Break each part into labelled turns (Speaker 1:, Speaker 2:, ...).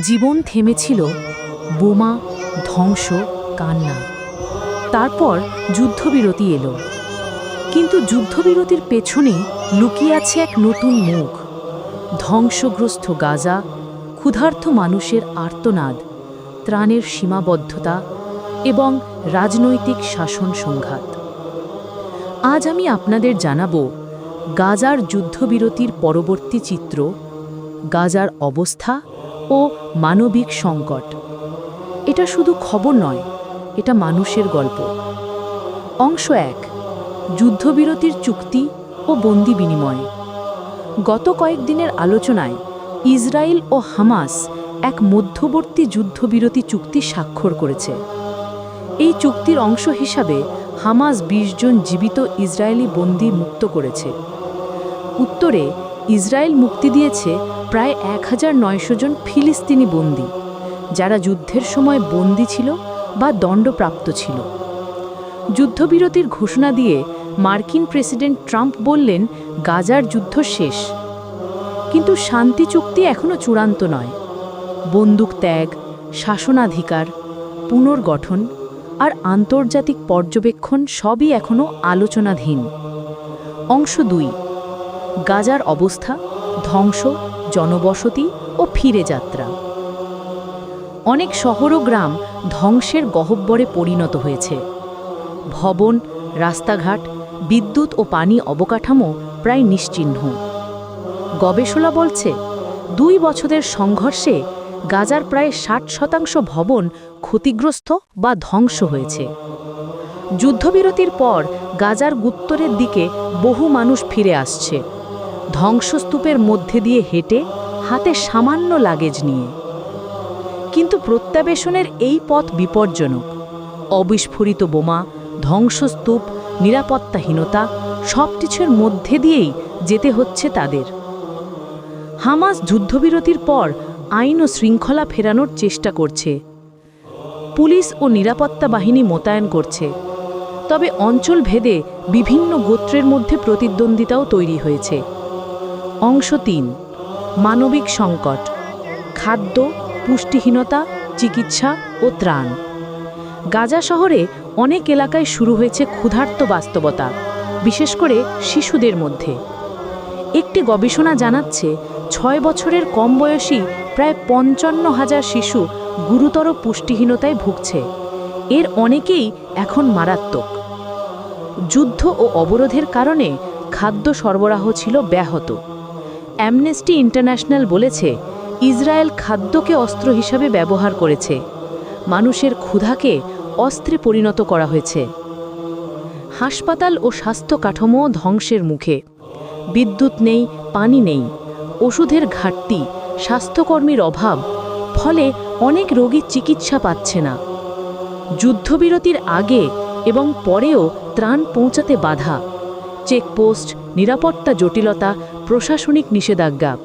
Speaker 1: জীবন থেমেছিল বোমা, ধ্বংস, কান্না। তারপর যুদ্ধবিরতি এলো। কিন্তু যুদ্ধবিরতির পেছনে লুকিয়ে আছে এক নতুন মুখ। ধ্বংসগ্রস্ত গাজা, ক্ষুধার্ত মানুষের আর্তনাদ, ত্রাণের সীমাবদ্ধতা এবং রাজনৈতিক শাসন সংঘাত। আজ আমি আপনাদের জানাব গাজার যুদ্ধবিরতির পরবর্তী চিত্র, গাজার অবস্থা ও মানবিক সংকট। এটা শুধু খবর নয়, এটা মানুষের গল্প। অংশ এক, যুদ্ধবিরতির চুক্তি ও বন্দি বিনিময়। গত কয়েকদিনের আলোচনায় ইসরায়েল ও হামাস এক মধ্যবর্তী যুদ্ধবিরতি চুক্তি স্বাক্ষর করেছে। এই চুক্তির অংশ হিসাবে হামাস ২০ জন জীবিত ইসরায়েলি বন্দি মুক্ত করেছে। উত্তরে ইসরায়েল মুক্তি দিয়েছে প্রায় এক হাজার নয়শো জন ফিলিস্তিনি বন্দী, যারা যুদ্ধের সময় বন্দী ছিল বা দণ্ডপ্রাপ্ত ছিল। যুদ্ধবিরতির ঘোষণা দিয়ে মার্কিন প্রেসিডেন্ট ট্রাম্প বললেন, গাজার যুদ্ধ শেষ। কিন্তু শান্তি চুক্তি এখনও চূড়ান্ত নয়। বন্দুক ত্যাগ, শাসনাধিকার, পুনর্গঠন আর আন্তর্জাতিক পর্যবেক্ষণ সবই এখনও আলোচনাধীন। অংশ দুই, গাজার অবস্থা ধ্বংস, জনবসতি ও ফিরে যাত্রা। অনেক শহর ও গ্রাম ধ্বংসের গহব্বরে পরিণত হয়েছে। ভবন, রাস্তাঘাট, বিদ্যুৎ ও পানি অবকাঠামো প্রায় নিশ্চিহ্ন। গবেষণা বলছে, দুই বছরের সংঘর্ষে গাজার প্রায় ষাট শতাংশ ভবন ক্ষতিগ্রস্ত বা ধ্বংস হয়েছে। যুদ্ধবিরতির পর গাজার উত্তরের দিকে বহু মানুষ ফিরে আসছে। ধ্বংসস্তূপের মধ্যে দিয়ে হেঁটে হাতে সামান্য লাগেজ নিয়ে। কিন্তু প্রত্যাবেশনের এই পথ বিপজ্জনক। অবিস্ফোরিত বোমা, ধ্বংসস্তূপ, নিরাপত্তাহীনতা সব কিছুর মধ্যে দিয়েই যেতে হচ্ছে তাদের। হামাস যুদ্ধবিরতির পর আইন ও শৃঙ্খলা ফেরানোর চেষ্টা করছে। পুলিশ ও নিরাপত্তা বাহিনী মোতায়েন করছে। তবে অঞ্চল ভেদে বিভিন্ন গোত্রের মধ্যে প্রতিদ্বন্দ্বিতাও তৈরি হয়েছে। অংশ তিন, মানবিক সংকট, খাদ্য, পুষ্টিহীনতা, চিকিৎসা ও ত্রাণ। গাজা শহরে অনেক এলাকায় শুরু হয়েছে ক্ষুধার্ত বাস্তবতা, বিশেষ করে শিশুদের মধ্যে। একটি গবেষণা জানাচ্ছে, ছয় বছরের কম বয়সী প্রায় পঞ্চান্ন হাজার শিশু গুরুতর পুষ্টিহীনতায় ভুগছে। এর অনেকেই এখন মারাত্মক। যুদ্ধ ও অবরোধের কারণে খাদ্য সরবরাহ ছিল ব্যাহত। অ্যামনেস্টি ইন্টারন্যাশনাল বলেছে, ইসরায়েল খাদ্যকে অস্ত্র হিসাবে ব্যবহার করেছে। মানুষের ক্ষুধাকে অস্ত্রে পরিণত করা হয়েছে। হাসপাতাল ও স্বাস্থ্য কাঠামো ধ্বংসের মুখে। বিদ্যুৎ নেই, পানি নেই, ওষুধের ঘাটতি, স্বাস্থ্যকর্মীর অভাব, ফলে অনেক রোগী চিকিৎসা পাচ্ছে না। যুদ্ধবিরতির আগে এবং পরেও ত্রাণ পৌঁছাতে বাধা। চেকপোস্ট, নিরাপত্তা জটিলতা, প্রশাসনিক নিষেধাজ্ঞা।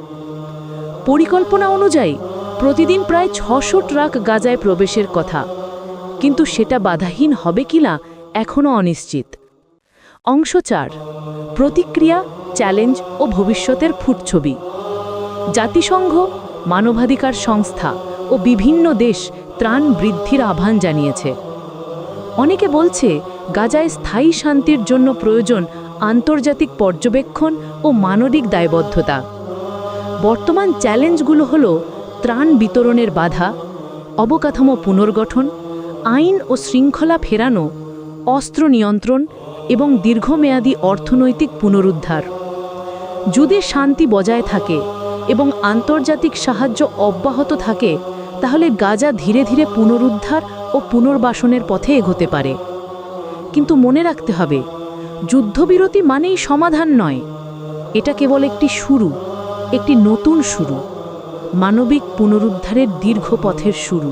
Speaker 1: পরিকল্পনা অনুযায়ী, প্রতিদিন প্রায় ছশো ট্রাক গাজায় প্রবেশের কথা। কিন্তু সেটা বাধাহীন হবে কিনা, এখনও অনিশ্চিত। অংশ চার, প্রতিক্রিয়া, চ্যালেঞ্জ ও ভবিষ্যতের ফুটছবি। জাতিসংঘ, মানবাধিকার সংস্থা ও বিভিন্ন দেশ ত্রাণ বৃদ্ধির আহ্বান জানিয়েছে। অনেকে বলছে, গাজায় স্থায়ী শান্তির জন্য প্রয়োজন আন্তর্জাতিক পর্যবেক্ষণ ও মানবিক দায়বদ্ধতা। বর্তমান চ্যালেঞ্জগুলো হল ত্রাণ বিতরণের বাধা, অবকাঠামো পুনর্গঠন, আইন ও শৃঙ্খলা ফেরানো, অস্ত্র নিয়ন্ত্রণ এবং দীর্ঘমেয়াদী অর্থনৈতিক পুনরুদ্ধার। যদি শান্তি বজায় থাকে এবং আন্তর্জাতিক সাহায্য অব্যাহত থাকে, তাহলে গাজা ধীরে ধীরে পুনরুদ্ধার ও পুনর্বাসনের পথে এগোতে পারে। কিন্তু মনে রাখতে হবে যুদ্ধবিরতি মানেই সমাধান নয়। এটা কেবল একটি শুরু, একটি নতুন শুরু, মানবিক পুনরুদ্ধারের দীর্ঘ পথের শুরু।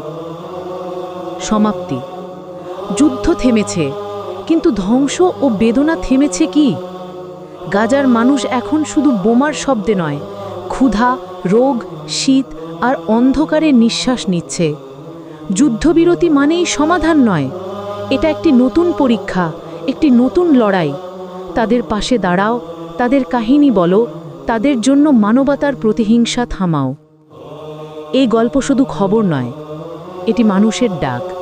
Speaker 1: সমাপ্তি। যুদ্ধ থেমেছে, কিন্তু ধ্বংস ও বেদনা থেমেছে কি? গাজার মানুষ এখন শুধু বোমার শব্দে নয়, ক্ষুধা, রোগ, শীত আর অন্ধকারে নিঃশ্বাস নিচ্ছে। যুদ্ধবিরতি মানেই সমাধান নয়, এটা একটি নতুন পরীক্ষা একটি নতুন লড়াই। তাদের পাশে দাঁড়াও, তাদের কাহিনী বলো, তাদের জন্য মানবতার প্রতিহিংসা থামাও। এই গল্প শুধু খবর নয়, এটি মানুষের ডাক।